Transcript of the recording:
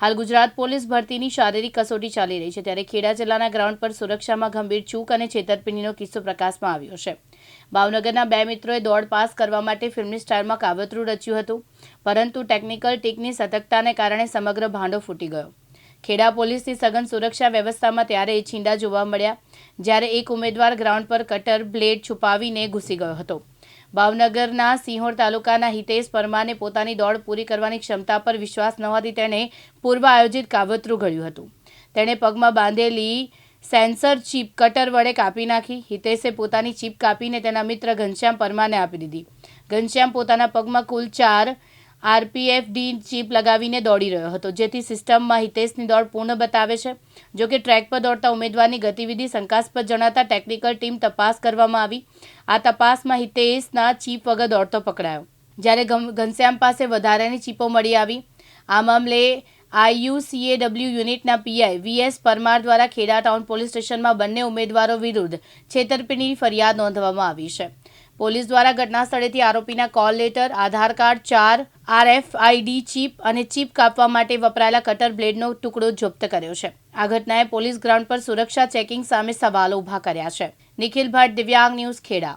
હાલ ગુજરાત પોલીસ ભરતીની શારીરિક કસોટી ચાલી રહી છે ત્યારે ખેડા જિલ્લાના ગ્રાઉન્ડ પર સુરક્ષામાં ગંભીર ચૂક અને છેતરપિંડીનો કિસ્સો પ્રકાશમાં આવ્યો છે. ભાવનગરના બે મિત્રોએ દોડ પાસ કરવા માટે ફિલ્મની સ્ટાઇલમાં કાવતરું રચ્યું હતું, પરંતુ ટેકનિકલ ટીકની સતર્કતાને કારણે સમગ્ર ભાંડો ફૂટી ગયો. ખેડા પોલીસની સઘન સુરક્ષા વ્યવસ્થામાં ત્યારે છીંડા જોવા મળ્યા, જ્યારે એક ઉમેદવાર ગ્રાઉન્ડ પર કટર બ્લેડ છુપાવીને ઘૂસી ગયો હતો. ભાવનગરના સિંહોર તાલુકાના હિતેશ પરમાને પોતાની દોડ પૂરી કરવાની ક્ષમતા પર વિશ્વાસ ન હોવાથી તેણે પૂર્વ આયોજિત કાવતરું ઘડ્યું હતું. તેણે પગમાં બાંધેલી સેન્સર ચીપ કટર વડે કાપી નાખી. હિતેશે પોતાની ચીપ કાપીને તેના મિત્ર ઘનશ્યામ પરમાને આપી દીધી. ઘનશ્યામ પોતાના પગમાં કુલ ચાર આરપીએફડી ચીપ લગાવીને દોડી રહ્યો હતો, જેથી સિસ્ટમમાં હિતેશની દોડ પૂર્ણ બતાવે છે. જો કે ટ્રેક પર દોડતા ઉમેદવારની ગતિવિધિ શંકાસ્પદ જણાતા ટેકનિકલ ટીમ તપાસ કરવામાં આવી. આ તપાસમાં હિતેશના ચીપ વગર દોડતો પકડાયો. જ્યારે ઘનશ્યામ પાસે વધારાની ચીપો મળી આવી. આ મામલે આઈયુસીએડબ્લ્યુ યુનિટના પીઆઈ વીએસ પરમાર દ્વારા ખેડા ટાઉન પોલીસ સ્ટેશનમાં બંને ઉમેદવારો વિરુદ્ધ છેતરપિંડીની ફરિયાદ નોંધવામાં આવી છે. પોલીસ દ્વારા ઘટના સ્થળેથી આરોપીના કોલ લેટર, આધાર કાર્ડ, ચાર, આરએફઆઈડી ચીપ અને ચીપ કાપવા માટે વપરાયેલા કટર બ્લેડનો ટુકડો જપ્ત કર્યો છે. આ ઘટનાએ પોલીસ ગ્રાઉન્ડ પર સુરક્ષા ચેકિંગ સામે સવાલો ઊભા કર્યા છે. નિખિલ ભટ્ટ, દિવ્યાંગ ન્યૂઝ ખેડા.